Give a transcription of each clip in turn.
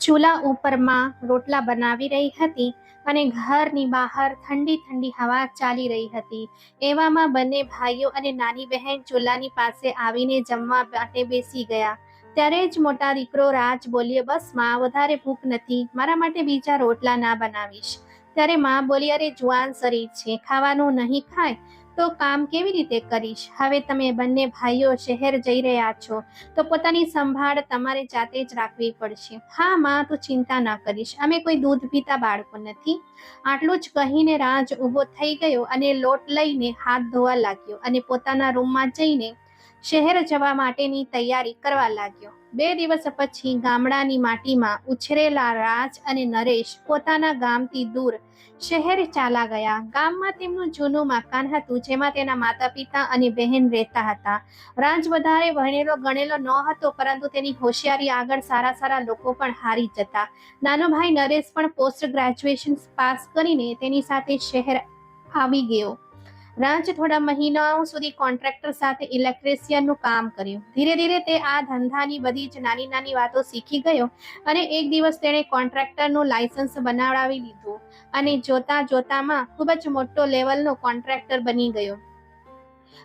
ચૂલા ઉપરમાં રોટલા બનાવી રહી હતી અને ઘરની બહાર ઠંડી ઠંડી હવા ચાલી રહી હતી. એવામાં બંને ભાઈઓ અને નાની બહેન ચૂલાની પાસે આવીને જમવા માટે બેસી ગયા. ત્યારે જ મોટા દીકરો રાજ બોલ્યો, બસમાં, વધારે ભૂખ નથી. મારા માટે બીજા રોટલા ના બનાવીશ. ત્યારે માં બોલી, અરે જુવાન શરીર છે. ખાવાનું નહીં ખાય? તો કામ કેવી રીતે કરીશ? હવે તમે બંને ભાઈઓ શહેર જઈ રહ્યા છો, તો પોતાની સંભાળ તમારે જાતે જ રાખવી પડશે. હા, માં, તું ચિંતા ના કરીશ. અમે કોઈ દૂધ પીતા બાળકો નથી. આટલું જ કહીને રાજ ઊભો થઈ ગયો અને લોટ લઈને હાથ ધોવા લાગ્યો અને પોતાના રૂમમાં જઈને શહેર જવા માટેની તૈયારી કરવા લાગ્યો. બે દિવસ પછી ગામડાની માટીમાં ઉછરેલા રાજ અને નરેશ પોતાના ગામથી દૂર શહેર ચાલા ગયા. ગામમાં તેમનું જૂનું મકાન હતું, જેમાં તેના માતા પિતા અને બહેન રહેતા હતા. રાજ વધારે ભણેલો, ગણેલો ન હતો, પરંતુ તેની હોશિયારી આગળ સારા સારા લોકો પણ હારી જતા. નાનો ભાઈ નરેશ પણ પોસ્ટ ગ્રેજ્યુએશન પાસ કરીને તેની સાથે શહેર આવી ગયો. રાજ થોડા મહિનાઓ સુધી કોન્ટ્રાક્ટર સાથે ઇલેક્ટ્રિશિયનનું કામ કર્યું. ધીરે ધીરે તે આ ધંધાની બધી જ નાની નાની વાતો શીખી ગયો અને એક દિવસ તેણે કોન્ટ્રાક્ટરનું લાયસન્સ બનાવડાવી લીધું અને જોતા જોતામાં ખૂબ જ મોટો લેવલનો કોન્ટ્રાક્ટર બની ગયો.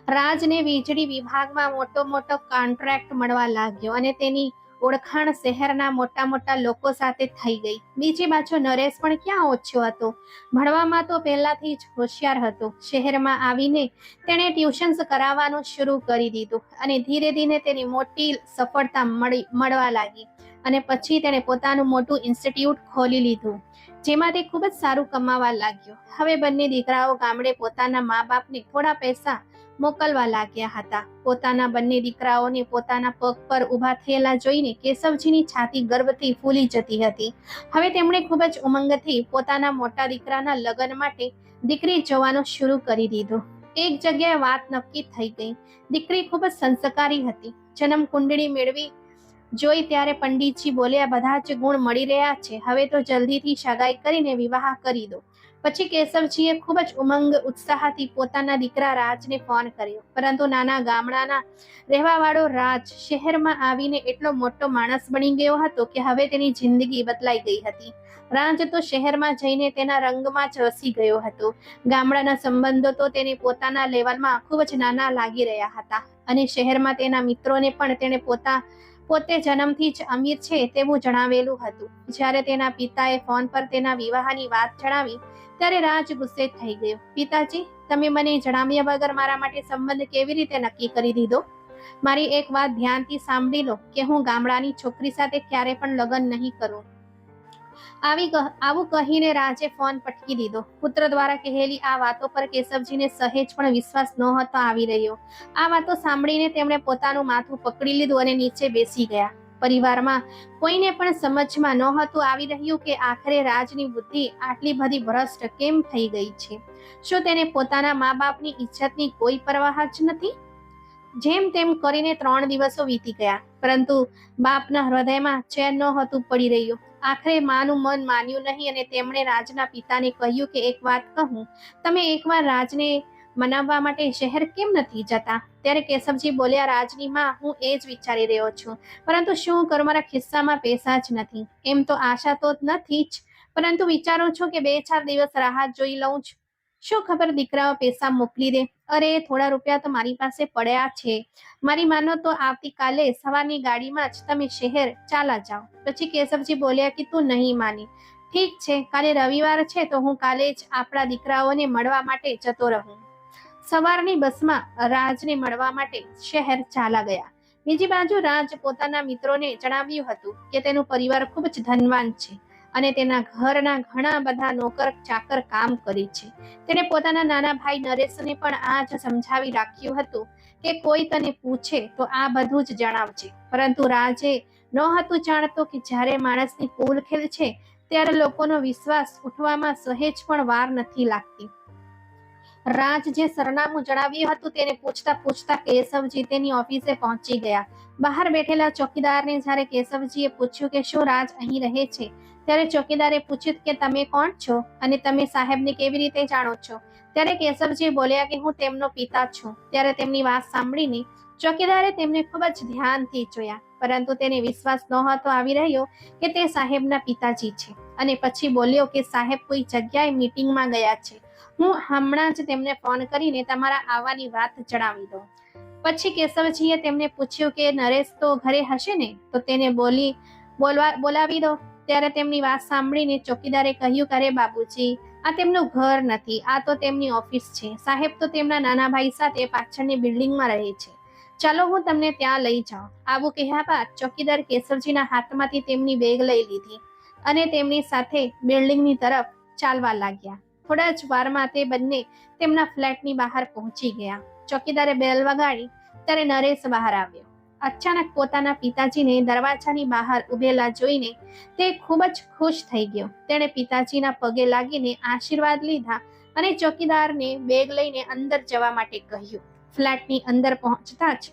રાજને વીજળી વિભાગમાં મોટો મોટો કોન્ટ્રાક્ટ મળવા લાગ્યો અને તેની ઓળખાણ શહેરના મોટા મોટા લોકો સાથે થઈ ગઈ. બીજી બાજુ નરેશ પણ ક્યાં ઓછો હતો? ભણવામાં તો પહેલાથી જ હોશિયાર હતો. શહેરમાં આવીને તેણે ટ્યુશન્સ કરાવવાનું શરૂ કરી દીધું અને ધીરે ધીરે તેની મોટી સફળતા મળી, મળવા લાગી અને પછી તેણે પોતાનું મોટું ઇન્સ્ટિટ્યૂટ ખોલી લીધું, જેમાં તે ખૂબ જ સારું કમાવા લાગ્યો. હવે બંને દીકરાઓ ગામડે પોતાના મા બાપને થોડા પૈસા મોકલવા લાગ્યા હતા. પોતાના બંને દીકરાઓને પોતાના પગ પર ઊભા થયેલા જોઈને કેશવજીની છાતી ગર્વથી ફૂલી જતી હતી. હવે તેમણે ખૂબ જ ઉમંગથી પોતાના મોટા દીકરાના લગ્ન માટે દીકરી જોવાનું શરૂ કરી દીધું. એક જગ્યાએ વાત નક્કી થઈ ગઈ. દીકરી ખૂબ જ સંસ્કારી હતી. જન્મ કુંડળી મેળવી જોઈ ત્યારે પંડિતજી બોલ્યા, બધા જ ગુણ મળી રહ્યા છે. હવે તો જલ્દીથી સગાઈ કરીને વિવાહ કરી દો. પછી કેશવજીએ ખૂબ જ ઉમંગ ઉત્સાહથી પોતાના દીકરા રાજને ફોન કર્યો. પરંતુ નાના ગામડાના રહેવાવાળો રાજ શહેરમાં આવીને એટલો મોટો માણસ બની ગયો હતો કે હવે તેની જિંદગી બદલાઈ ગઈ હતી. રાજ તો શહેરમાં જઈને તેના રંગમાં જ વસી ગયો હતો. ગામડાના સંબંધો તો તેને પોતાના લેવલમાં ખૂબ જ નાના લાગી રહ્યા હતા. અને શહેરમાં તેના મિત્રોને પણ તેણે પોતા પોતે જન્મથી જ અમીર છે તેવું જણાવેલું હતું. જ્યારે તેના પિતાએ ફોન પર તેના વિવાહની વાત જણાવી, ત્યારે રાજ ગુસ્સે થઈ ગયો. પિતાજી, તમે મને જણાવ્યા વગર મારા માટે સંબંધ કેવી રીતે નક્કી કરી દીધો? મારી એક વાત ધ્યાનથી સાંભળી લો કે હું ગામડાની છોકરી સાથે ક્યારે પણ લગ્ન નહીં કરું. આવી આવું કહીને રાજે ફોન પટકી દીધો. પુત્ર દ્વારા કહેલી આ વાતો પર કેશવજીને સહેજ પણ વિશ્વાસ નહોતો આવી રહ્યો. આ વાતો સાંભળીને તેમણે પોતાનું માથું પકડી લીધું અને નીચે બેસી ગયા. પરિવારમાં કોઈને પણ સમજમાં નહોતું આવી રહ્યું કે આખરે રાજની બુદ્ધિ આટલી બધી ભ્રષ્ટ કેમ થઈ ગઈ છે? શું તેને પોતાના મા બાપની ઇજ્જતની કોઈ પરવાહ જ નથી? જેમ તેમ કરીને ત્રણ દિવસો વીતી ગયા, પરંતુ બાપના હૃદયમાં ચેન નહોતું પડી રહ્યું. આખરે માનું મન માન્યું નહીં અને તેમણે રાજના પિતાને કહ્યું કે, એક વાત કહું, તમે એકવાર રાજને મનાવવા માટે શહેર કેમ નથી જતા? ત્યારે કેશવજી બોલ્યા, રાજની માં, હું એ જ વિચારી રહ્યો છું. પરંતુ શું કરું? મારા ખિસ્સામાં પૈસા જ નથી. એમ તો આશા તો નથી જ. પરંતુ વિચારું છું કે બે ચાર દિવસ રાહત જોઈ લઉં છું. શું ખબર દીકરાઓ પૈસા મોકલી દે? અરે, થોડા રૂપિયા તો મારી પાસે પડ્યા છે. મારી માનો તો આવતીકાલે સવારની ગાડીમાં જ તમે શહેર ચાલા જાઓ. પછી કેશવજી બોલ્યા કે તું નહીં માની. ઠીક છે, કાલે રવિવાર છે તો હું કાલે જ આપણા દીકરાઓને મળવા માટે જતો રહું. સવારની બસમાં રાજને મળવા માટે શહેર ચાલા ગયા. બીજી બાજુ રાજ પોતાના મિત્રોને જણાવ્યું હતું કે તેનું પરિવાર ખૂબ જ ધનવાન છે. અને તેના ઘરના ઘણા બધા નોકર ચાકર કામ કરી છે. તેણે પોતાના નાના ભાઈ નરેશને પણ આ જ સમજાવી રાખ્યું હતું કે કોઈ તને પૂછે તો આ બધું જ જણાવજે. પરંતુ રાજે ન હતું જાણતો કે જ્યારે માણસની પૂલ ખેલ છે, ત્યારે લોકોનો વિશ્વાસ ઉઠવામાં સહેજ પણ વાર નથી લાગતી. રાજ જે સરનામું જણાવ્યું હતું તેને પૂછતા પૂછતા કેશવજી તેની ઓફિસે પહોંચી ગયા. બહાર બેઠેલા ચોકીદારને જ્યારે કેશવજીએ પૂછ્યું કે શું રાજ અહીં રહે છે ત્યારે ચોકીદારે પૂછ્યું કે તમે કોણ છો અને તમે સાહેબને કેવી રીતે જાણો છો? ત્યારે કેશવજી બોલ્યા કે હું તેમનો પિતા છું. ત્યારે તેમની વાત સાંભળીને ચોકીદારે તેમને ખૂબ જ ધ્યાનથી જોયા, પરંતુ તેને વિશ્વાસ નહોતો આવી રહ્યો કે તે સાહેબના પિતાજી છે. અને પછી બોલ્યો કે સાહેબ કોઈ જગ્યાએ મીટિંગમાં ગયા છે. હું હમણાં જ તેમને ફોન કરીને તમારા આવવાની વાત જણાવી દઉં. પછી કેશવજીએ તેમને પૂછ્યું કે નરેશ તો ઘરે હશે ને? તો તેને બોલી, બોલવા, બોલાવી દો. ત્યારે તેમની વાત સાંભળીને ચોકીદારે કહ્યું કે બાબુજી આ તેમનું ઘર નથી. આ તો તેમની ઓફિસ છે. સાહેબ તો તેમના નાના ભાઈ સાથે પાછળની બિલ્ડિંગમાં રહે છે. ચાલો હું તમને ત્યાં લઈ જાઉં. આવું કહ્યા બાદ ચોકીદાર કેસરજીના હાથમાંથી તેમની બેગ લઈ લીધી અને તેમની સાથે બિલ્ડિંગની તરફ ચાલવા લાગ્યા. થોડા જ વારમાં તે બંને તેમના ફ્લેટની બહાર પહોંચી ગયા. ચોકીદારે બેલ વગાડી, ત્યારે નરેશ બહાર આવ્યો. અચાનક પોતાના પિતાજીને દરવાજાની બહાર ઉભેલા જોઈને તે ખૂબ જ ખુશ થઈ ગયો. તેણે પિતાજીના પગે લાગીને આશીર્વાદ લીધા અને ચોકીદારને બેગ લઈને અંદર જવા માટે કહ્યું. ફ્લેટની અંદર પહોંચતા જ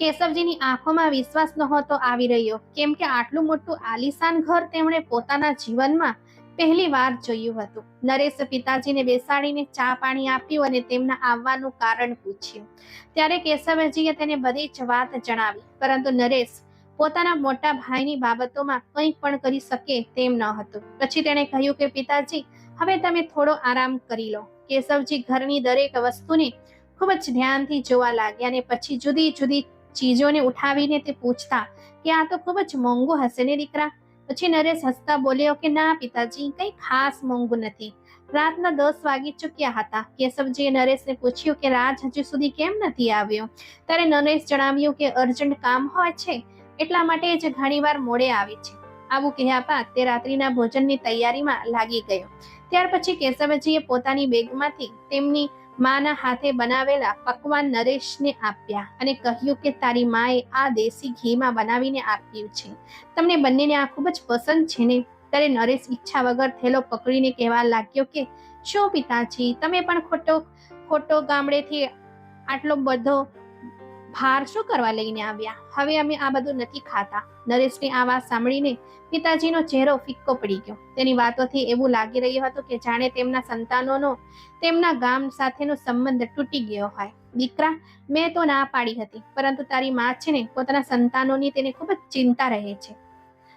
કેશવજીની આંખોમાં વિશ્વાસ નહોતો આવી રહ્યો. કેમ કે આટલું મોટું આલિશાન ઘર તેમણે પોતાના જીવનમાં પહેલી વાર જોયું હતું. નરેશ પિતાજીને બેસાડીને ચા પાણી આપ્યું અને તેમના આવવાનું કારણ પૂછ્યું. ત્યારે કેશવજીએ તેને બધી જ વાત જણાવી. પરંતુ નરેશ પોતાના મોટા ભાઈની બાબતોમાં કંઈ પણ કરી શકે તેમ ન હતું. પછી તેણે કહ્યું કે, પિતાજી, હવે તમે થોડો આરામ કરી લો. કેશવજી ઘરની દરેક વસ્તુને ખૂબ જ ધ્યાનથી જોવા લાગ્યા અને પછી જુદી જુદી ચીજોને ઉઠાવીને તે પૂછતા કે, આ તો ખૂબ જ મોંઘું હશે ને, દીકરા? પછી નરેશ હસતા બોલ્યો કે, ના પિતાજી, કંઈ ખાસ મોંઘું નથી. રાતના દસ વાગી ચૂક્યા હતા. કેશવજીએ નરેશને પૂછ્યું કે, રાજ હજુ સુધી કેમ નથી આવ્યો? ત્યારે નરેશ જણાવ્યું કે, અર્જન્ટ કામ હોય છે, એટલા માટે જ ઘણીવાર મોડે આવે છે. આવું કહ્યા બાદ તે રાત્રિના ભોજનની તૈયારીમાં લાગી ગયો. ત્યાર પછી કેશવજીએ પોતાની બેગમાંથી તેમની માના હાથે બનાવેલા પકવાન નરેશને આપ્યા અને કહ્યું કે તારી માએ આ દેશી ઘીમાં બનાવીને આપ્યું છે. તમને બંનેને આ ખૂબ જ પસંદ છે ને? ત્યારે નરેશ ઈચ્છા વગર થેલો પકડીને કહેવા લાગ્યો કે, શું પિતાજી તમે પણ ખોટો ખોટો ગામડેથી આટલો બધો ભાર શું કરવા લઈને આવ્યા? હવે અમે આ બધું નથી ખાતા. નરેશની આ વાત સાંભળીને પિતાજીનો ચહેરો ફિક્કો પડી ગયો. તેની વાતોથી એવું લાગી રહ્યું હતું કે જાણે તેમના સંતાનોનો તેમના ગામ સાથેનો સંબંધ તૂટી ગયો હોય. દીકરા, મેં તો ના પાડી હતી, પરંતુ તારી માં છે ને પોતાના સંતાનોની તેને ખૂબ જ ચિંતા રહે છે.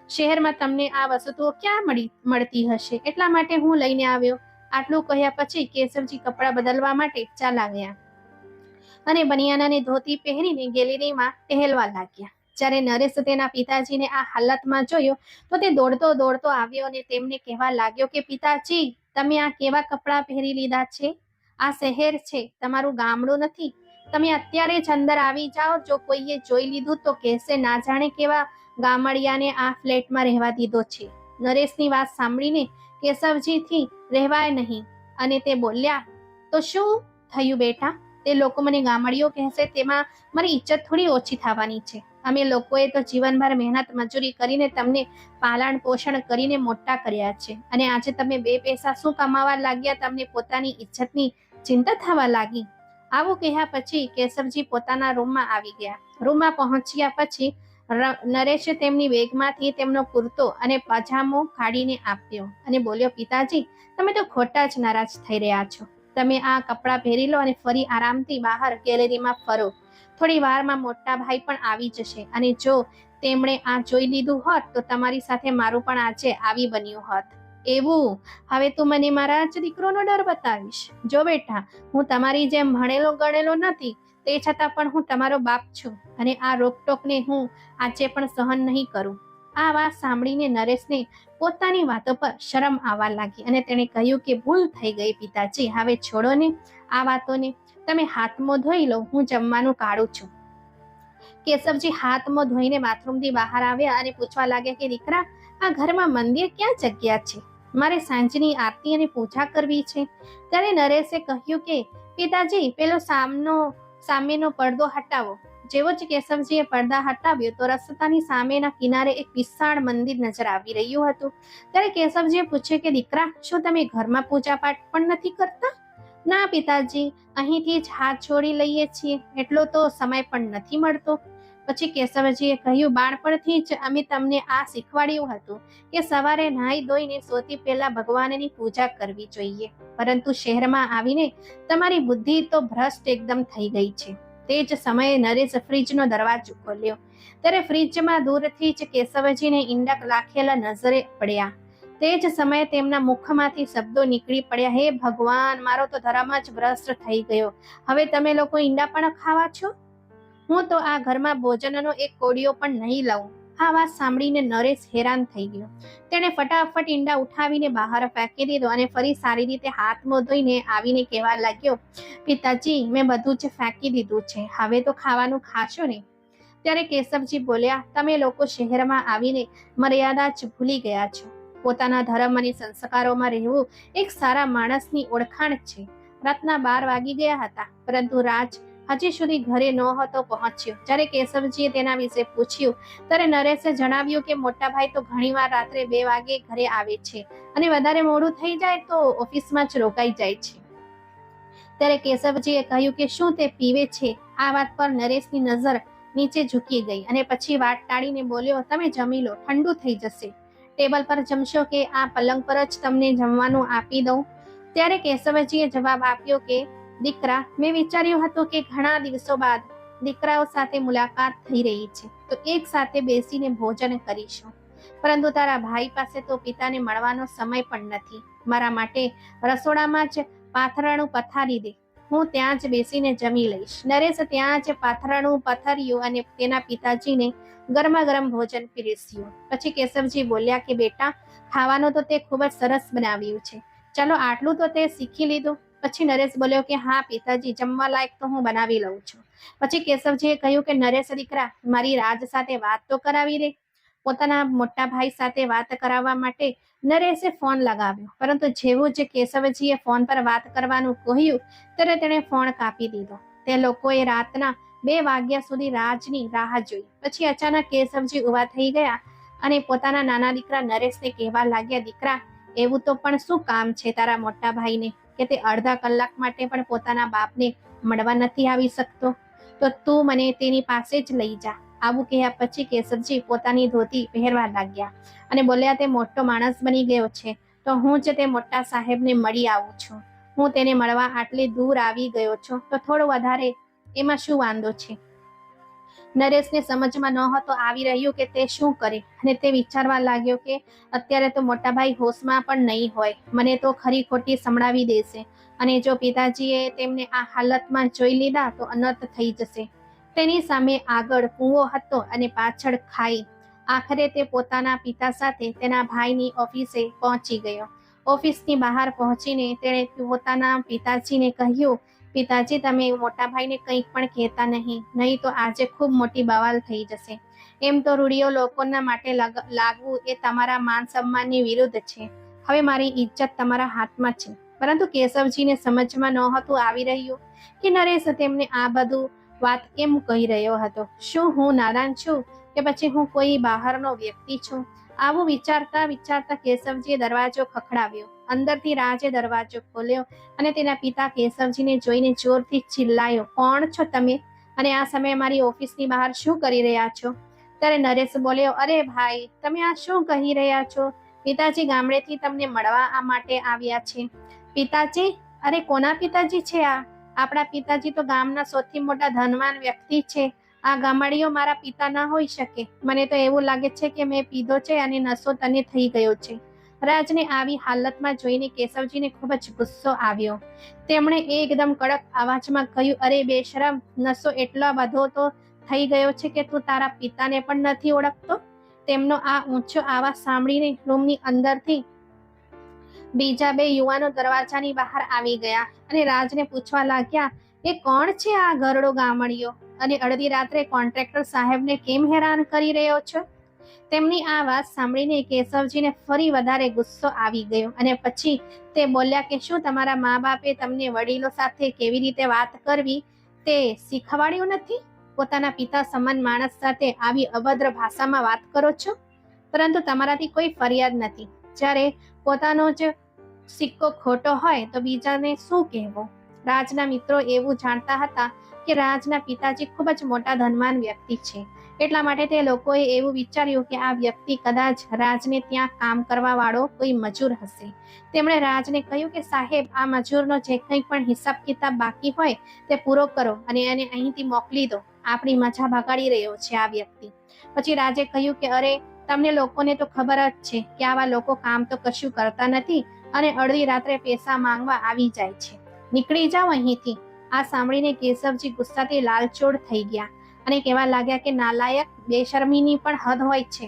શહેરમાં તમને આ વસ્તુઓ ક્યાં મળી, મળતી હશે? એટલા માટે હું લઈને આવ્યો. આટલું કહ્યા પછી કેશવજી કપડાં બદલવા માટે ચાલા ગયા અને બનિયાનાની ધોતી પહેરીને ગેલેરીમાં ટહેલવા લાગ્યા. જ્યારે નરેશ તેના પિતાજીને આ હાલતમાં જોયો, તો તે દોડતો દોડતો આવ્યો અને તેમને કહેવા લાગ્યો કે, પિતાજી, તમે આ કેવા કપડાં પહેરી લીધા છે? આ શહેર છે, તમારું ગામડું નથી. તમે અત્યારે જ અંદર આવી જાઓ, જો કોઈએ જોઈ લીધું તો કહેશે, ના જાણે કેવા ગામડિયાને આ ફ્લેટમાં રહેવા દીધો છે. નરેશની વાત સાંભળીને કેશવજીથી રહેવાય નહીં અને તે બોલ્યા, તો શું થયું બેટા? તે લોકો મને ગામડીઓ કહેશે તેમાં મારી ઇજ્જત થોડી ઓછી થવાની છે. અમે લોકોએ તો જીવનભર મહેનત મજૂરી કરીને તમને પાલન પોષણ કરીને મોટા કર્યા છે. અને આજે તમે બે પૈસા શું કમાવા લાગ્યા તમને પોતાની ઇજ્જતની ચિંતા થવા લાગી? આવું કહ્યા પછી કેશવજી પોતાના રૂમમાં આવી ગયા. રૂમમાં પહોંચ્યા પછી નરેશે તેમની બેગમાંથી તેમનો કુર્તો અને પજામો કાઢીને આપ્યો અને બોલ્યો, પિતાજી, તમે તો ખોટા જ નારાજ થઈ રહ્યા છો. તમે આ કપડાં પહેરી લો અને ફરી આરામથી બહાર ગેલેરીમાં ફરો. થોડી વારમાં મોટા ભાઈ પણ આવી જશે અને જો તેમણે આ જોઈ લીધું હોત, તો તમારી સાથે મારું પણ આજે આવી બન્યું હોત. એવું? હવે તું મને મારા જ દીકરોનો ડર બતાવીશ. જો બેટા, હું તમારી જેમ ભણેલો ગણેલો નથી, તે છતાં પણ હું તમારો બાપ છું અને આ રોકટોકને હું આજે પણ સહન નહીં કરું. આ વાત સાંભળીને નરેશને પોતાની વાતો પર શરમ આવવા લાગી અને તેણે કહ્યું કે ભૂલ થઈ ગઈ પિતાજી, હવે છોડો ને આ વાતોને. તમે હાથમાં ધોઈ લો, હું જમવાનું કાઢું છું. કેશવજી હાથમાં ધોઈને બાથરૂમથી બહાર આવ્યા અને પૂછવા લાગ્યા કે, દીકરા, આ ઘરમાં મંદિર ક્યાં જગ્યા છે? મારે સાંજની આરતી અને પૂજા કરવી છે. ત્યારે નરેશે કહ્યું કે, પિતાજી, પેલો સામનો, સામેનો પડદો હટાવો. જેવો જ કેશવજીએ પડદા હટાવ્યો તો રસ્તાની સામેના કિનારે એક વિશાળ મંદિર નજર આવી રહ્યું હતું. ત્યારે કેશવજીએ પૂછ્યું કે, દીકરા, શું તમે ઘરમાં પૂજા પાઠ પણ નથી કરતા? ના, પિતાજી, અહીંથી જ હાથ છોડી લઈએ છીએ. એટલો તો સમય પણ નથી મળતો. પછી કેશવજીએ કહ્યું, બાળપણથી જ અમે તમને આ શીખવાડ્યું હતું કે સવારે નાહી ધોઈને સૌથી પહેલા ભગવાનની પૂજા કરવી જોઈએ. પરંતુ શહેરમાં આવીને તમારી બુદ્ધિ તો ભ્રષ્ટ એકદમ થઈ ગઈ છે. તે જ સમયે નરેશ ફ્રીજનો દરવાજો ખોલ્યો. ત્યારે ફ્રીજમાં દૂરથી જ કેશવજીને ઈંડા લાખેલા નજરે પડ્યા. તે જ સમયે તેમના મુખમાંથી શબ્દો નીકળી પડ્યા, હે ભગવાન, મારો તો ધર્મ જ ભ્રષ્ટ થઈ ગયો. હવે તમે લોકો ઈંડા પણ ખાવા છો? હું તો આ ઘરમાં ભોજનનો એક કોડિયો પણ નહીં લઉં. આ વાત સાંભળીને નરેશ હેરાન થઈ ગયો. તેણે ફટાફટ ઈંડા ઉઠાવીને બહાર ફેંકી દીધો અને ફરી સારી રીતે હાથ મોં ધોઈને આવીને કહેવા લાગ્યો, પિતાજી, મેં બધું જ ફેંકી દીધું છે. હવે તો ખાવાનું ખાશો ને? ત્યારે કેશવજી બોલ્યા, તમે લોકો શહેરમાં આવીને મર્યાદા જ ભૂલી ગયા છો. પોતાના ધર્મ અને સંસ્કારોમાં રહેવું એક સારા માણસની ઓળખાણ છે. રાતના બાર વાગી ગયા હતા, પરંતુ રાજ હજી સુધી ઘરે નહોતો પહોંચ્યો. જ્યારે કેશવજીએ તેના વિશે પૂછ્યું, ત્યારે નરેશે જણાવ્યું કે મોટા તો ઘણીવાર રાત્રે બે વાગે ઘરે આવે છે અને વધારે મોડું થઈ જાય તો ઓફિસમાં જ રોકાઈ જાય છે. ત્યારે કેશવજીએ કહ્યું કે શું તે પીવે છે? આ વાત પર નરેશની નજર નીચે ઝૂકી ગઈ અને પછી વાત ટાળીને બોલ્યો, તમે જમી લો, ઠંડુ થઈ જશે. ટેબલ પર જમશો કે આ પલંગ પર જ તમને જમવાનું આપી દઉં? ત્યારે કેશવજીએ જવાબ આપ્યો કે દીકરા, મેં વિચાર્યું હતું કે ઘણા દિવસો બાદ દીકરાઓ સાથે મુલાકાત થઈ રહી છે, તો એક સાથે બેસીને ભોજન કરીશું. પરંતુ તારા ભાઈ પાસે તો પિતાને મળવાનો સમય પણ નથી. મારા માટે રસોડામાં જ પાથરાણું પથારી દે. હું ત્યાં જ બેસીને જમી લઈશ. નરેશ ત્યાં જ પાથરાણું પથર્યું અને તેના પિતાજીને ગરમા ગરમ ભોજન પીરસ્યું. પછી કેશવજી બોલ્યા કે, બેટા, ખાવાનું તો તે ખૂબ જ સરસ બનાવ્યું છે. ચાલો, આટલું તો તે શીખી લીધું. પછી નરેશ બોલ્યો કે, હા, પિતાજી, જમવા લાયક તો હું બનાવી લઉં છું. પછી કેશવજીએ કહ્યું કે, નરેશ દીકરા, મારી રાજ સાથે વાત તો કરાવી દે પોતાના મોટા ભાઈ સાથે વાત કરાવવા માટે નરેશે ફોન લગાવ્યો. પરંતુ જેવું જ કેશવજીએ ફોન પર વાત કરવાનું કહ્યું, ત્યારે તેણે ફોન કાપી દીધો. તે લોકોએ રાતના બે વાગ્યા સુધી રાજની રાહ જોઈ. પછી અચાનક કેશવજી ઊભા થઈ ગયા અને પોતાના નાના દીકરા નરેશને કહેવા લાગ્યા, દીકરા, એવું તો પણ શું કામ છે તારા મોટા ભાઈને? કે તે અડધા કલાક માટે પણ પોતાના બાપને મળવા નથી આવી શકતો? તો તું મને તેની પાસે જ લઈ જા. આવું કહ્યા પછી કેશવજી પોતાની ધોતી પહેરવા લાગ્યા અને બોલ્યા, તે મોટો માણસ બની ગયો છે, તો હું જ તે મોટા સાહેબને મળી આવું છું. હું તેને મળવા આટલી દૂર આવી ગયો છું, તો થોડો વધારે એમાં શું વાંધો છે? નરેશને સમજમાં નહોતો આવી રહ્યું કે તે શું કરે. અને તે વિચારવા લાગ્યો કે અત્યારે તો મોટાભાઈ હોશમાં પણ નહીં હોય. મને તો ખરી ખોટી સંભળાવી દેશે. અને જો પિતાજીએ તેમને આ હાલતમાં જોઈ લીધા તો અનર્થ થઈ જશે. તેની સામે આગળ કૂવો હતો અને પાછળ ખાઈ. આખરે તે પોતાના પિતા સાથે તેના ભાઈની ઓફિસે પહોંચી ગયો. ઓફિસની બહાર પહોંચીને તેણે પોતાના પિતાજીને કહ્યું પિતાજી, તમે મોટા ભાઈને કંઈ પણ કહેતા નહીં નહીં તો આજે ખૂબ મોટી બવાલ થઈ જશે. એમ તો રૂઢિઓ લોકોના માટે લગ- લાગવું એ તમારા માન સન્માનની વિરુદ્ધ છે. હવે મારી ઇજ્જત તમારા હાથમાં છે. પરંતુ કેશવજીને સમજમાં નહોતું આવી રહ્યું કે નરેશ તેમને આ બધું વાત કેમ કહી રહ્યો હતો? શું હું નાદાન છું કે પછી હું કોઈ બહારનો વ્યક્તિ છું? આવું વિચારતા વિચારતા કેશવજીએ દરવાજો ખખડાવ્યો. અંદરથી રાજે દરવાજો ખોલ્યો અને તેના પિતા કેશવજીને જોઈને જોરથી ચિલ્લાયો, કોણ છો તમે? અને આ સમયે મારી ઓફિસની બહાર શું કરી રહ્યા છો? ત્યારે નરેશ બોલ્યો, અરે ભાઈ, તમે આ શું કહી રહ્યા છો? પિતાજી ગામડેથી તમને મળવા આ માટે આવ્યા છે. પિતાજી? અરે કોના પિતાજી છે આ? આપણા પિતાજી તો ગામના સૌથી મોટા ધનવાન વ્યક્તિ છે. આ ગામડીઓ મારા પિતા ના હોઈ શકે. મને તો એવું લાગે છે કે મેં પીધો છે અને નશો તને થઈ ગયો છે. રાજને આવી હાલતમાં જોઈને કેશવજીને ખૂબ જ ગુસ્સો આવ્યો. તેમણે એકદમ કડક અવાજમાં કહ્યું, અરે, બેશરમ નશો એટલો બધો તો થઈ ગયો છે કે તું તારા પિતાને પણ નથી ઓળખતો? તેમનો આ ઊંચો આવાજ સાંભળીને રૂમની અંદરથી બીજા બે યુવાનો દરવાજાની બહાર આવી ગયા અને રાજને પૂછવા લાગ્યા, એ કોણ છે આ ગરડો ગામડીઓ? અને અડધી રાત્રે કોન્ટ્રાક્ટર સાહેબને કેમ હેરાન કરી રહ્યો છો? તેમની આ વાત સાંભળીને કેશવજીને ફરી વધારે ગુસ્સો આવી ગયો અને પછી તે બોલ્યા કે, શું તમારા મા બાપે તમને વડીલો સાથે કેવી રીતે વાત કરવી તે શીખવાડ્યું નથી? પોતાના પિતા સમાન માણસ સાથે આવી અભદ્ર ભાષામાં વાત કરો છો? પરંતુ તમારાથી કોઈ ફરિયાદ નથી. જ્યારે પોતાનો જ સિક્કો ખોટો હોય તો બીજાને શું કહેવું? રાજના મિત્રો એવું જાણતા હતા કે રાજના પિતાજી ખૂબ જ મોટા ધનવાન વ્યક્તિ છે. એટલા માટે તે લોકોએ એવું વિચાર્યું કે આ વ્યક્તિ કદાચ રાજને ત્યાં કામ કરવા વાળો કોઈ મજૂર હશે. તેમણે રાજને કહ્યું કે સાહેબ, આ મજૂરનો જે કંઈ પણ હિસાબ કિતાબ બાકી હોય તે પૂરો કરો અને એને અહીંથી મોકલી દો. આપણી મજા બગાડી રહ્યો છે આ વ્યક્તિ. પછી રાજે કહ્યું કે અરે, તમને લોકોને તો ખબર જ છે કે આવા લોકો કામ તો કશું કરતા નથી અને અડધી રાત્રે પૈસા માંગવા આવી જાય છે. નીકળી જાઓ અહીંથી. આ સાંભળીને કેશવજી ગુસ્સાથી લાલચોળ થઈ ગયા. અને કહેવા લાગ્યા કે નાલાયક બેશરમીની પણ હદ હોય છે.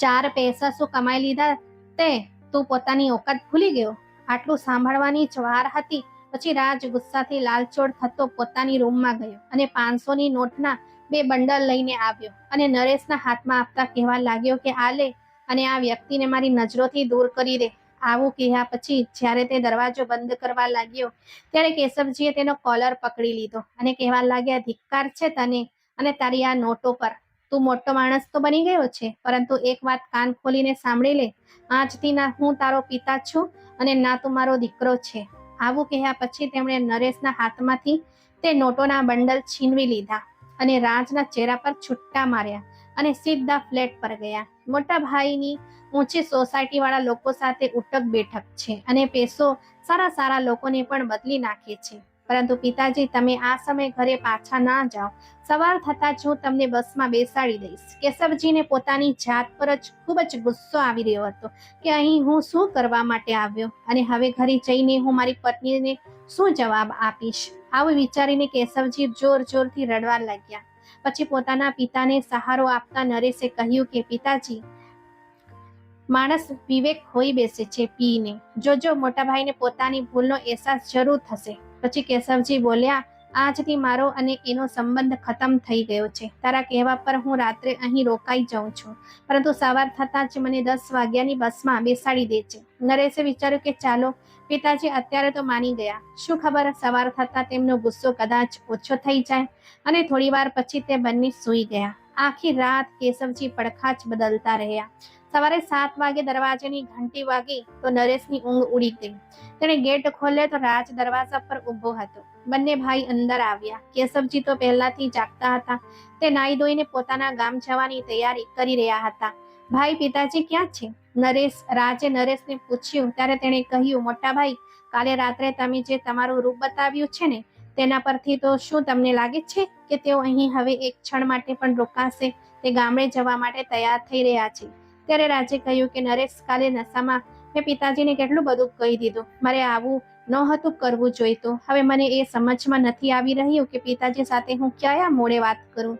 ચાર પૈસા શું કમાઈ લીધા તે તું પોતાની ઓકાત ભૂલી ગયો. આટલું સાંભળવાની જ વાર હતી, પછી રાજ ગુસ્સાથી લાલચોળ થતો પોતાની રૂમમાં ગયો અને પાંચસોની નોટના બે બંડલ લઈને આવ્યો અને નરેશના હાથમાં આપતા કહેવા લાગ્યો કે આ લે અને આ વ્યક્તિને મારી નજરોથી દૂર કરી દે. આવું કહ્યા પછી જ્યારે તે દરવાજો બંધ કરવા લાગ્યો, ત્યારે કેશવજીએ તેનો કોલર પકડી લીધો અને કહેવા લાગ્યા, ધિક્કાર છે તને અને તારી આ નોટો પર. તું મોટો માણસ તો બની ગયો છે, પરંતુ એક વાત કાન ખોલીને સાંભળી લે. આજથી ના હું તારો પિતા છું અને ના તું મારો દીકરો છે. આવું કહ્યા પછી તેમણે નરેશના હાથમાંથી તે નોટોના બંડલ છીનવી લીધા અને રાજના ચહેરા પર છુટ્ટા માર્યા અને સીધા ફ્લેટ પર ગયા. મોટા ભાઈની ઊંચી સોસાયટીવાળા લોકો સાથે ઉઠક બેઠક છે અને પેસો સારા સારા લોકોને પણ બદલી નાખે છે. પરંતુ પિતાજી, તમે આ સમય ઘરે પાછા ના જાઓ. સવાર થતા જ હું તમને બસમાં બેસાડી દઈશ. કેશવજીને પોતાની જાત પર જ ખૂબ જ ગુસ્સો આવી રહ્યો હતો કે અહીં હું શું કરવા માટે આવ્યો અને હવે ઘરે જઈને હું મારી પત્નીને શું જવાબ આપીશ? આવું વિચારીને કેશવજી જોર જોરથી રડવા લાગ્યા. પછી પોતાના પિતાને સહારો આપતા નરેશે કહ્યું કે, પિતાજી માણસ વિવેક હોઈ બેસે છે પીને. જોજો, મોટા ભાઈને પોતાની ભૂલનો અહેસાસ જરૂર થશે. પછી કેશવજી બોલ્યા, આજથી મારો અને એનો સંબંધ ખતમ થઈ ગયો છે. તારા કહેવા પર હું રાત્રે અહીં રોકાઈ જાઉં છું. પરંતુ સવાર થતાં જ મને દસ વાગ્યાની બસમાં બેસાડી દે છે. નરેશે વિચાર્યું કે, ચાલો, પિતાજી અત્યારે તો માની ગયા. શું ખબર સવાર થતાં તેમનો ગુસ્સો કદાચ ઓછો થઈ જાય? અને થોડી વાર પછી તે બંને સૂઈ ગયા. આખી રાત કેશવજી પડખા જ બદલતા રહ્યા. સવારે સાત વાગે દરવાજાની ઘંટી વાગી તો નરેશની ઊંઘ ઉડી ગઈ. તેણે ગેટ ખોલ્યો તો રાજ દરવાજા પર ઊભો હતો. બંને ભાઈ અંદર આવ્યા. કેશવજી તો પહેલાથી જાગતા હતા. તે નાઈ ધોઈને પોતાના ગામ જવાની તૈયારી કરી રહ્યા હતા. ભાઈ પિતાજી ક્યાં છે? નરેશ, રાજે નરેશને પૂછ્યું. ત્યારે તેણે કહ્યું, મોટા ભાઈ, કાલે રાત્રે તમે જે તમારું રૂપ બતાવ્યું છે ને, તેના પરથી તો શું તમને લાગે છે કે તેઓ અહીં હવે એક ક્ષણ માટે પણ રોકાશે? તે ગામડે જવા માટે તૈયાર થઈ રહ્યા છે. ત્યારે રાજે કહ્યું કે નરેશ કાલે નશામાં મેં પિતાજીને કેટલું બધું કહી દીધું. મારે આવું નહોતું કરવું જોઈતું. હવે મને એ સમજમાં નથી આવી રહ્યું કે પિતાજી સાથે હું ક્યાં મોડે વાત કરું.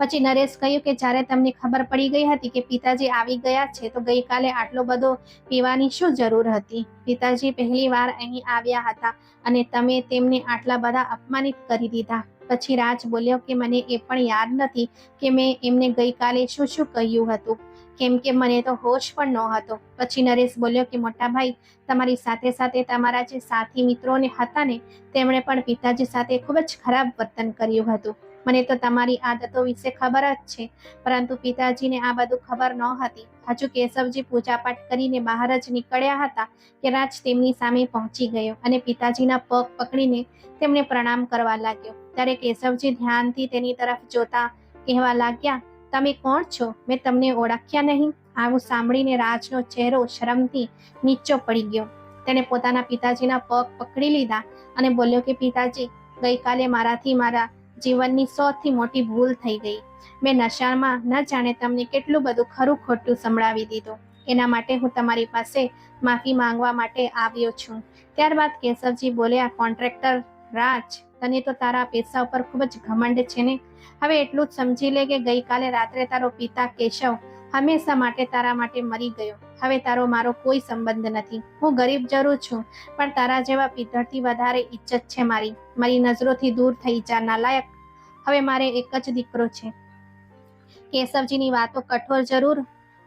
પછી નરેશ કહ્યું કે જ્યારે તમને ખબર પડી ગઈ હતી કે પિતાજી આવી ગયા છે, તો ગઈકાલે આટલો બધો પીવાની શું જરૂર હતી? પિતાજી પહેલી વાર અહીં આવ્યા હતા અને તમે તેમને આટલા બધા અપમાનિત કરી દીધા. પછી રાજ બોલ્યો કે મને એ પણ યાદ નથી કે મેં એમને ગઈકાલે શું શું કહ્યું હતું. કેમ કે મને તો હોશ પણ નહોતો. પછી નરેશ બોલ્યો કે મોટા ભાઈ તમારી સાથે સાથે તમારા જે સાથી મિત્રોને હતા ને, તેમણે પણ પિતાજી સાથે ખૂબ જ ખરાબ વર્તન કર્યું હતું. મને તો તમારી આદતો વિશે ખબર જ છે. પરંતુ પિતાજીને આ બધું ખબર ન હતી હજુ કેશવજી પૂજાપાઠ કરીને બહાર જ નીકળ્યા હતા કે રાજ તેમની સામે પહોંચી ગયો અને પિતાજીના પગ પકડીને તેમને પ્રણામ કરવા લાગ્યો. ત્યારે કેશવજી ધ્યાનથી તેની તરફ જોતા કહેવા લાગ્યા તમે કોણ છો? મેં તમને ઓળખ્યા નહીં. આવું સાંભળીને રાજનો ચહેરો શરમથી નીચો પડી ગયો. તેણે પોતાના પિતાજીના પગ પકડી લીધા અને બોલ્યો કે, પિતાજી, ગઈકાલે મારાથી મારા જીવનની સૌથી મોટી ભૂલ થઈ ગઈ. મેં નશામાં ન જાણે તમને કેટલું બધું ખરું ખોટું સંભળાવી દીધું. એના માટે હું તમારી પાસે માફી માંગવા માટે આવ્યો છું. ત્યારબાદ કેશવજી બોલ્યા, કોન્ટ્રાક્ટર, રાજ, તને તો તારા પૈસા ઉપર ખૂબ જ ઘમંડ છે ને? હવે એટલું જ સમજી લે કે ગઈકાલે રાત્રે તારો પિતા કેશવ હંમેશા માટે તારા માટે મરી ગયો. હવે તારો મારો કોઈ સંબંધ નથી. હું ગરીબ જરૂર છું, પણ તારા જેવા પિત્તળથી વધારે ઇજ્જત છે મારી. મારી નજરોથી દૂર થઈ જા, નાલાયક. હવે મારે એક જ દીકરો છે. કેશવજીની વાતો કઠોર જરૂર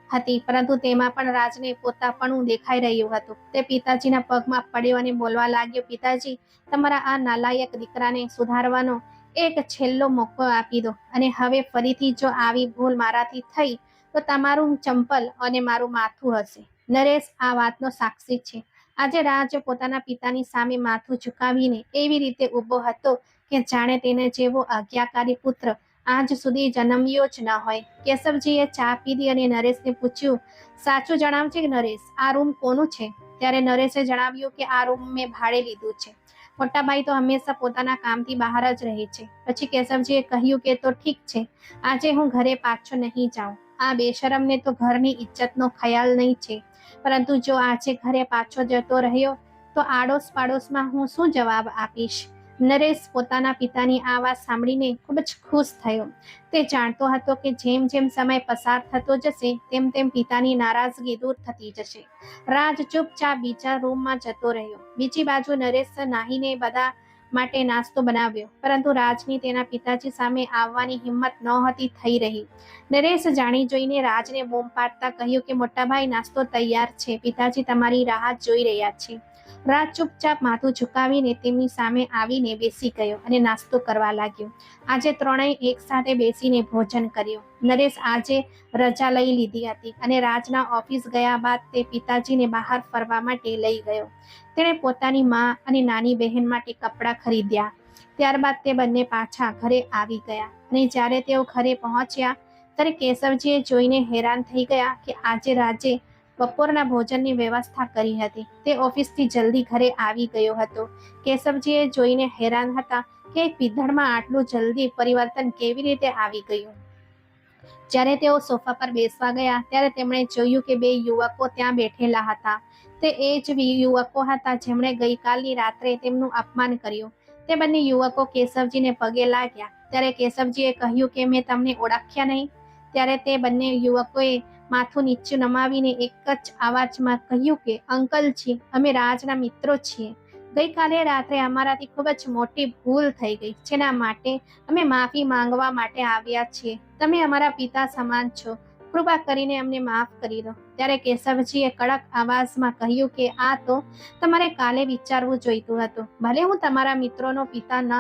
હતી, પરંતુ તેમાં પણ રાજને પોતાપણું દેખાઈ રહ્યું હતું. તે પિતાજીના પગમાં પડ્યો અને બોલવા લાગ્યો, પિતાજી, તમારા આ નાલાયક દીકરાને સુધારવાનો એક છેલ્લો મોકો આપી દો. અને હવે ફરીથી જો આવી ભૂલ મારાથી થઈ, તો તમારું ચંપલ અને મારું માથું હશે. નરેશ આ વાતનો સાક્ષી છે. આજે રાજ પોતાના પિતાની સામે માથું ઝુકાવીને એવી રીતે ઊભો હતો કે જાણે તેને જેવો આજ્ઞાકારી પુત્ર આજ સુધી જન્મ્યો જ ન હોય. કેશવજીએ ચા પીધી અને નરેશને પૂછ્યું, સાચું જણાવજે નરેશ, આ રૂમ કોનું છે? ત્યારે નરેશે જણાવ્યું કે આ રૂમ મેં ભાડે લીધું છે. મોટાભાઈ તો હંમેશા પોતાના કામથી બહાર જ રહે છે. પછી કેશવજીએ કહ્યું કે તો ઠીક છે, આજે હું ઘરે પાછો નહીં જાઉં. આ બેશરમને તો ઘરની ઇજ્જતનો ખ્યાલ નહીં છે. પરંતુ જો આજે ઘરે પાછો જતો રહ્યો, તો આડોશ પાડોશમાં હું શું જવાબ આપીશ? નરેશ પોતાના પિતાની આ વાત સાંભળીને ખૂબ જ ખુશ થયો. તે જાણતો હતો કે જેમ જેમ સમય પસાર થતો જશે, તેમ તેમ પિતાની નારાજગી દૂર થતી જશે. રાજ ચૂપચાપ બીજા રૂમમાં જતો રહ્યો. બીજી બાજુ નરેશ નાહીને બધા માટે નાસ્તો બનાવ્યો, પરંતુ રાજની તેના પિતાજી સામે આવવાની હિંમત નહોતી થઈ રહી. નરેશ જાણી જોઈને રાજને બોમ પાડતા કહ્યું કે, મોટાભાઈ, નાસ્તો તૈયાર છે. પિતાજી તમારી રાહ જોઈ રહ્યા છે. રાજ ચૂપચાપ માથું ઝુકાવીને તેમની સામે આવીને બેસી ગયો અને નાસ્તો કરવા લાગ્યો. આજે ત્રણેય એક સાથે બેસીને ભોજન કર્યું. નરેશ આજે રજા લઈ લીધી હતી અને રાજના ઓફિસ ગયા બાદ તે પિતાજીને બહાર ફરવા માટે લઈ ગયો. તેણે પોતાની મા અને નાની બહેન માટે કપડાં ખરીદ્યા. ત્યારબાદ તે બંને પાછા ઘરે આવી ગયા અને જ્યારે તેઓ ઘરે પહોંચ્યા, ત્યારે કેશવજીએ જોઈને હેરાન થઈ ગયા કે આજે રાજે બપોરના ભોજનની વ્યવસ્થા કરી હતી. તે ઓફિસથી જલ્દી ઘરે આવી ગયો હતો. કેશવજીએ જોઈને હેરાન હતા કે પીધણમાં આટલું જલ્દી પરિવર્તન કેવી રીતે આવી ગયું. જ્યારે તેઓ સોફા પર બેસવા ગયા, ત્યારે તેમણે જોયું કે બે યુવકો ત્યાં બેઠેલા હતા. તે એ જ યુવકો હતા જેમણે ગઈકાલની રાત્રે તેમનું અપમાન કર્યું. તે બંને યુવકો કેશવજીને પગે લાગ્યા. ત્યારે કેશવજીએ કહ્યું કે મેં તમને ઓળખ્યા નહીં. ત્યારે તે બંને યુવકોએ માથું નીચું નમાવીને એક જ અવાજમાં કહ્યું કે, અંકલજી, અમે રાજના મિત્રો છીએ. ગઈકાલે રાત્રે અમારાથી ખૂબ જ મોટી ભૂલ થઈ ગઈ. જેના માટે અમે માફી માંગવા માટે આવ્યા છીએ. તમે અમારા પિતા સમાન છો. કૃપા કરીને અમને માફ કરી દો. ત્યારે કેશવજીએ કડક આવાજમાં કહ્યું કે, આ તો તમારે કાલે વિચારવું જોઈતું હતું. ભલે હું તમારા મિત્રોનો પિતા ન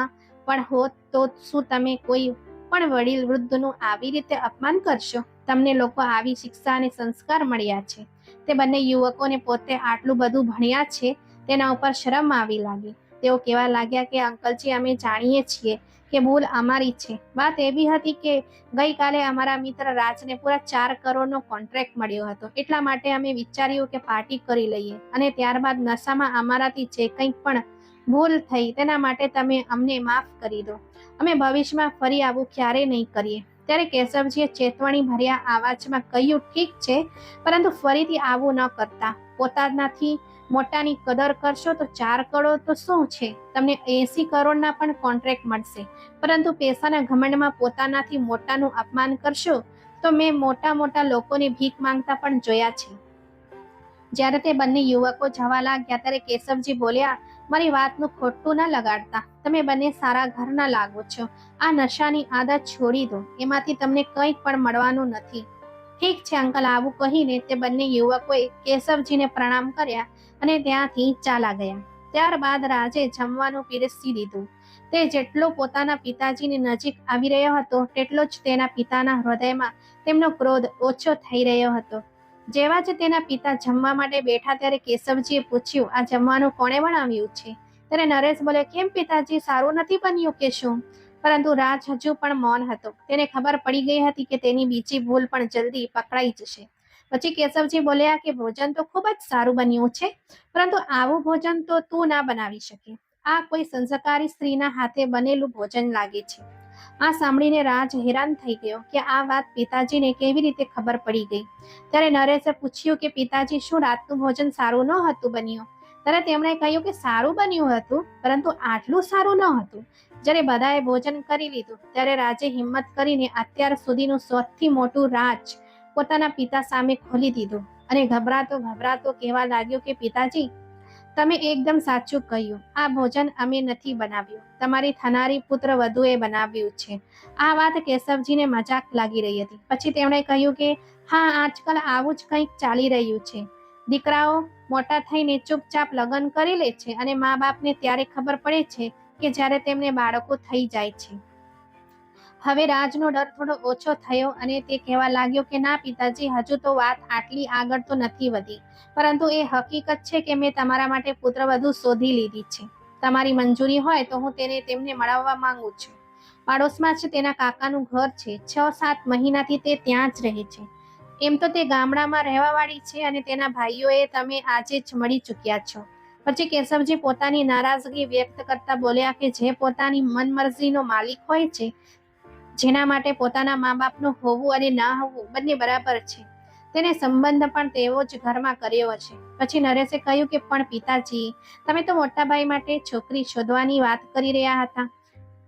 પણ હોત, તો શું તમે કોઈ પણ વડીલ વૃદ્ધનું આવી રીતે અપમાન કરશો? તમને લોકો આવી શિક્ષા અને સંસ્કાર મળ્યા છે. તે બંને યુવકોને પોતે આટલું બધું ભણ્યા છે, તેના ઉપર શરમ આવી લાગી. તેઓ કહેવા લાગ્યા કે, અંકલજી, અમે જાણીએ છીએ કે ભૂલ અમારી છે. વાત એવી હતી કે, ગઈકાલે અમારા મિત્ર રાજને પૂરા ચાર કરોડનો કોન્ટ્રાક્ટ મળ્યો હતો. એટલા માટે અમે વિચાર્યું કે પાર્ટી કરી લઈએ અને ત્યારબાદ નશામાં અમારાથી જે કંઈ પણ ભૂલ થઈ તેના માટે તમે અમને માફ કરી દો. અમે ભવિષ્યમાં ફરી આવું ક્યારેય નહીં કરીએ. ત્યારે કેશવજીએ ચેતવણી ભર્યા આવાજમાં કહ્યું, ઠીક છે, પરંતુ ફરીથી આવું ન કરતા. પોતાનાથી મોટાની કદર કરશો તો ચાર કરોડ તો શું છે? તમને એસી કરોડના પણ કોન્ટ્રાક્ટ મળશે. પરંતુ પૈસાના ઘમંડમાં પોતાનાથી મોટાનું અપમાન કરશો તો મેં મોટા મોટા લોકોને ભીખ માંગતા પણ જોયા છે. જ્યારે તે બંને યુવકો જવા લાગ્યા ત્યારે કેશવજી બોલ્યા, મારી વાતનું ખોટું ન લગાડતા. તમે બંને સારા ઘરના લાગો છો. આ નશાની આદત છોડી દો. એમાંથી તમને કંઈ પણ મળવાનું નથી. ઠીક છે અંકલ, આવું કહીને તે બંને યુવકોએ કેશવજીને પ્રણામ કર્યા અને ત્યાંથી ચાલા ગયા. ત્યારબાદ રાજે જમવાનું પીરસી દીધું. તે જેટલો પોતાના પિતાજીની નજીક આવી રહ્યો હતો, તેટલો જ તેના પિતાના હૃદયમાં તેમનો ક્રોધ ઓછો થઈ રહ્યો હતો. જેવા જ તેના પિતા જમવા માટે બેઠા ત્યારે કેશવજીએ પૂછ્યું, આ જમવાનું કોણે બનાવ્યું છે? ત્યારે નરેશ બોલે, કેમ પિતાજી, સારું નથી બન્યું કે શું? પરંતુ રાજ હજુ પણ મૌન હતો. તેને ખબર પડી ગઈ હતી કે તેની બીજી ભૂલ પણ જલ્દી પકડાઈ જશે. પછી કેશવજી બોલ્યા કે, ભોજન તો ખૂબ જ સારું બન્યું છે, પરંતુ આવું ભોજન તો તું ના બનાવી શકે. આ કોઈ સંસ્કારી સ્ત્રીના હાથે બનેલું ભોજન લાગે છે. આ સાંભળીને રાજ હેરાન થઈ ગયો કે આ વાત પિતાજીને કેવી રીતે ખબર પડી ગઈ? ત્યારે નરેશે પૂછ્યું કે પિતાજી, શું રાતનું ભોજન સારું ન હતું બન્યું? ત્યારે તેમણે કહ્યું કે સારું બન્યું હતું, પરંતુ આટલું સારું ન હતું. જ્યારે બધાએ ભોજન કરી લીધું, ત્યારે રાજે હિંમત કરીને અત્યાર સુધીનું સૌથી મોટું રાજ પોતાના પિતા સામે ખોલી દીધું અને ગભરાતો ગભરાતો કહેવા લાગ્યો કે પિતાજી તમે એકદમ સાચું કહ્યું. આ ભોજન અમે નથી બનાવ્યું. તમારી થનારી પુત્ર વધુએ બનાવ્યું છે. આ વાત કેશવજીને મજાક લાગી રહી હતી. પછી તેમણે કહ્યું કે, હા, આજકાલ આવું જ કંઈક ચાલી રહ્યું છે. દીકરાઓ મોટા થઈને ચૂપચાપ લગ્ન કરી લે છે અને મા બાપને ત્યારે ખબર પડે છે કે જ્યારે તેમને બાળકો થઈ જાય છે. હવે રાજનો ડર થોડો ઓછો થયો અને તે કહેવા લાગ્યો કે, ના પિતાજી, હજુ તો વાત આટલી આગળ તો નથી વધી. પરંતુ એ હકીકત છે કે મેં તમારા માટે પુત્રવધુ શોધી લીધી છે. તમારી મંજૂરી હોય તો હું તેને તેમને મળવા માંગુ છું. પાડોશમાં જ તેના કાકાનું ઘર છે. છ, સાત મહિનાથી તે ત્યાં જ રહે છે. એમ તો તે ગામડામાં રહેવાવાળી છે અને તેના ભાઈઓએ તમે આજે જ મળી ચૂક્યા છો. પછી કેશવજી પોતાની નારાજગી વ્યક્ત કરતા બોલ્યા કે, જે પોતાની મનમરજીનો માલિક હોય છે જેના માટે પોતાના મા બાપનું હોવું અને ના હોવું બંને બરાબર છે. તેને સંબંધ પણ તેવો જ ઘરમાં કર્યો છે. પછી નરેશે કહ્યું કે, પણ પિતાજી, તમે તો મોટાભાઈ માટે છોકરી શોધવાની વાત કરી રહ્યા હતા.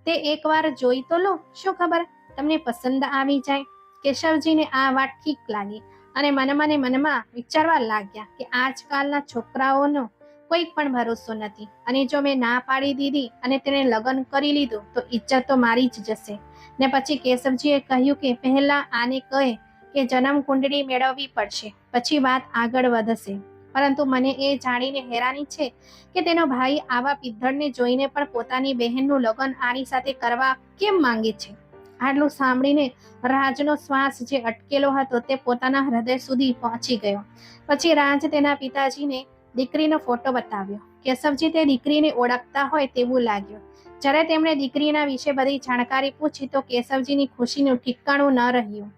તે એકવાર જોઈ તો લો, શું ખબર? તમને પસંદ આવી જાય. કેશવજીને આ વાત ઠીક લાગી અને મનમાં ને મનમાં વિચારવા લાગ્યા કે આજકાલના છોકરાઓનો કોઈ પણ ભરોસો નથી. અને જો મેં ના પાડી દીધી અને તેને લગ્ન કરી લીધું, તો ઈજ્જત તો મારી જ જશે. ને પછી કેશવજીએ કહ્યું કે પહેલા આને કહે કે જન્મ કુંડળી મેળવવી પડશે, પછી વાત આગળ વધશે. પરંતુ મને એ જાણીને હેરાની છે કે તેનો ભાઈ આવા પિદ્ધળને જોઈને પણ પોતાની બહેનનું લગ્ન આની સાથે કરવા કેમ માંગે છે? આટલું સાંભળીને રાજનો શ્વાસ જે અટકેલો હતો તે પોતાના હૃદય સુધી પહોંચી ગયો. પછી રાજ તેના પિતાજીને દીકરીનો ફોટો બતાવ્યો. કેશવજી તે દીકરીને ઓળખતા હોય તેવું લાગ્યું. જ્યારે તેમણે દીકરીના વિશે બધી જાણકારી પૂછી તો કેશવજીની ખુશીનું ઠીકાણું ન રહ્યું.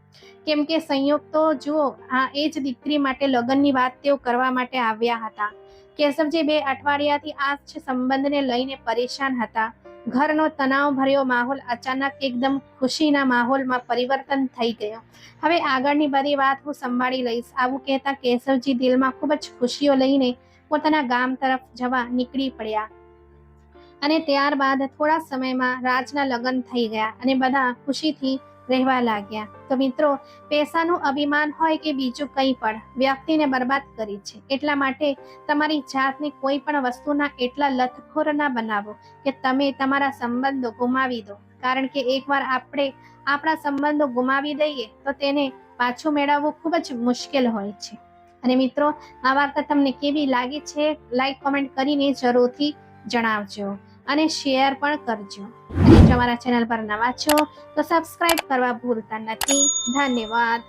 કેમ કે સંયોગ તો જુઓ, આ એ જ દીકરી માટે લગ્નની વાત તેઓ કરવા માટે આવ્યા હતા. કેશવજી બે અઠવાડિયાથી આ જ સંબંધને લઈને પરેશાન હતા. ઘરનો તણાવ ભર્યો માહોલ અચાનક એકદમ ખુશીના માહોલમાં પરિવર્તન થઈ ગયો. હવે આગળની બધી વાત હું સંભાળી લઈશ. આવું કહેતા કેશવજી દિલમાં ખૂબ જ ખુશીઓ લઈને પોતાના ગામ તરફ જવા નીકળી પડ્યા. અને ત્યારબાદ થોડા સમયમાં રાજના લગ્ન થઈ ગયા અને બધા ખુશીથી રહેવા લાગ્યા. તો મિત્રો, પૈસાનું અભિમાન હોય કે બીજું કંઈ પણ, વ્યક્તિને બરબાદ કરી છે. એટલા માટે તમારી જાતને કોઈ પણ વસ્તુના એટલા લથખોર ના બનાવો કે તમે તમારા સંબંધો ગુમાવી દો. કારણ કે એકવાર આપણે આપણા સંબંધો ગુમાવી દઈએ તો તેને પાછું મેળવવું ખૂબ જ મુશ્કેલ હોય છે. અને મિત્રો, આ વાર્તા તમને કેવી લાગે છે લાઈક કોમેન્ટ કરીને જરૂરથી જણાવજો અને શેર પણ કરજો. અને જો ચેનલ પર નવા છો, તો સબસ્ક્રાઇબ કરવા ભૂલતા નથી. ધન્યવાદ.